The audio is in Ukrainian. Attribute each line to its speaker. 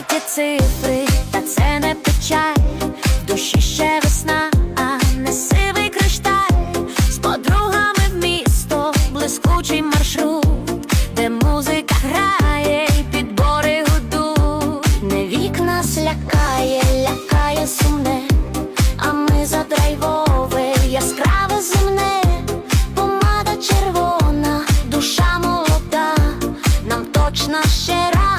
Speaker 1: Горді цифри, та це не печаль, в душі ще весна, а не сивий кришталь, з подругами в місто, блискучий маршрут, де музика грає, і підбори гудуть. Не вік нас лякає, лякає сумне, а ми за драйвове, яскраве земне, помада червона, душа молода, нам точно ще раз